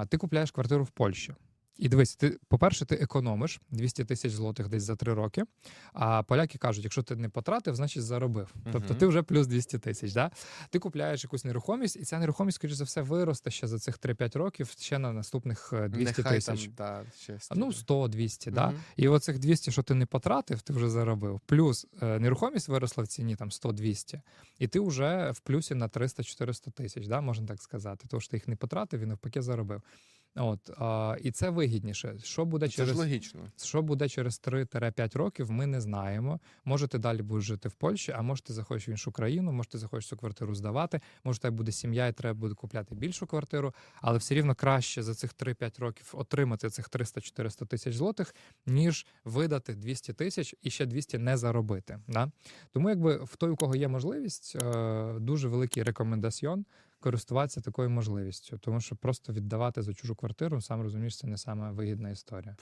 А ти купляєш квартиру в Польщі. І дивись, ти, по-перше, ти економиш 200 тисяч злотих десь за три роки. А поляки кажуть, якщо ти не потратив, значить заробив. Тобто ти вже плюс 200 тисяч. Да? Ти купляєш якусь нерухомість, і ця нерухомість, скоріш за все, виросте ще за цих 3-5 років ще на наступних е, 200 Нехай тисяч. Там, да, ще Ну, 100-200, да? І оцих 200, що ти не потратив, ти вже заробив. Плюс е, нерухомість виросла в ціні там 100-200, і ти вже в плюсі на 300-400 тисяч, да? можна так сказати. Тому що ти їх не потратив і навпаки заробив. От, а, і це вигідніше. Що буде Це ж через логічно. що буде через 3-5 років, ми не знаємо. Може, ти далі будеш жити в Польщі, а може, ти захочеш в іншу країну, може, ти захочеш цю квартиру здавати, може, тебе буде сім'я і треба буде купляти більшу квартиру, але все рівно краще за цих 3-5 років отримати цих 300-400 тисяч злотих, ніж видати 200 тисяч і ще 200 не заробити. Да? Тому, якби в той, у кого є можливість, е, дуже великий рекомендаціон користуватися такою можливістю, тому що просто віддавати за чужу квартиру, сам розумієш, це не саме вигідна історія.